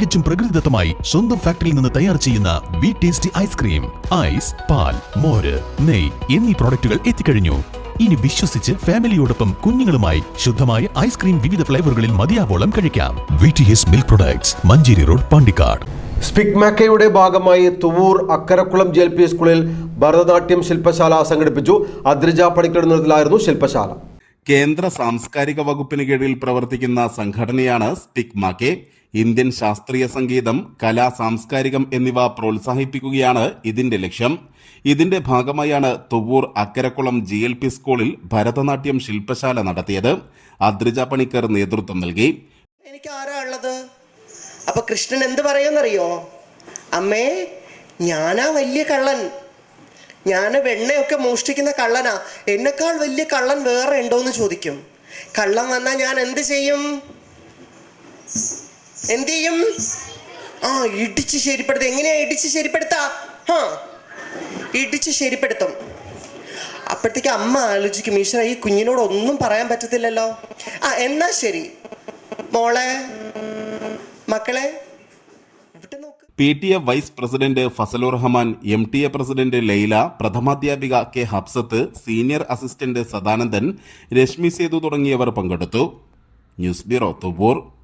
തികച്ചും പ്രകൃതിദത്തമായി സ്വന്തം ഫാക്ടറിയിൽ നിന്ന് തയ്യാർ ചെയ്യുന്ന വി ടേസ്റ്റി ഐസ്ക്രീം ഐസ് പാൽ മോര് നെയ് എന്നീ പ്രോഡക്റ്റുകൾ എത്തിക്കഴിഞ്ഞു. ഇനി വിശ്വസിച്ച് ഫാമിലിയോടൊപ്പം കുഞ്ഞുങ്ങളുമായി ശുദ്ധമായ ഐസ്ക്രീം വിവിധ ഫ്ലേവറുകളിൽ മതിയാവോളം കഴിക്കാം. V T S milk products Manjeri road Pandikkad. സ്പിഗ്മാക്കയുടെ ഭാഗമായി Thuvvur Akkarakulam J L P സ്കൂളിൽ ഭരതനാട്യം ശില്പശാല സംഘടിപ്പിച്ചു. അദ്രിജ പണിക്കരുടെ നേതൃത്വത്തിലായിരുന്നു ശില്പശാല. കേന്ദ്ര സാംസ്കാരിക വകുപ്പിന് കീഴിൽ പ്രവർത്തിക്കുന്ന സംഘടനയാണ് സ്റ്റിക്മാക്കെ ഇന്ത്യൻ ശാസ്ത്രീയ സംഗീതം കലാ സാംസ്കാരികം എന്നിവ പ്രോത്സാഹിപ്പിക്കുകയാണ് ഇതിന്റെ ലക്ഷ്യം. ഇതിന്റെ ഭാഗമായാണ് Thuvvur Akkarakulam G L P സ്കൂളിൽ ഭരതനാട്യം ശില്പശാല നടത്തിയത്. അദ്രിജ പണിക്കർ നേതൃത്വം നൽകി. എനിക്ക് ആരാ ഉള്ളത്? അപ്പൊ കൃഷ്ണൻ എന്ത് പറയുമെന്നറിയോ? അമ്മേ ഞാനാ വലിയ കള്ളൻ. ഞാൻ വെണ്ണയൊക്കെ മോഷ്ടിക്കുന്ന കള്ളനാ. എന്നെക്കാൾ വലിയ കള്ളൻ വേറെ ഉണ്ടോ എന്ന് ചോദിക്കും. കള്ളൻ വന്നാൽ ഞാൻ എന്ത് ചെയ്യും? എന്ത് ചെയ്യും? ആ ഇടിച്ച് ശരിപ്പെടുത്തും. എങ്ങനെയാ ഇടിച്ച് ശരിപ്പെടുത്താ? ആ ഇടിച്ച് ശരിപ്പെടുത്തും. അപ്പോഴത്തേക്ക് അമ്മ ആലോചിക്കും ഈശ്വര ഈ കുഞ്ഞിനോട് ഒന്നും പറയാൻ പറ്റത്തില്ലല്ലോ. ആ എന്നാ ശരി. മോളെ മക്കളെ P T A vice president Fazlur Rahman M T A president Laila പ്രഥമാധ്യാപിക K Habsath senior assistant Sadanandan Rashmi Sethu തുടങ്ങിയവർ പങ്കെടുത്തു. News bureau Thuvur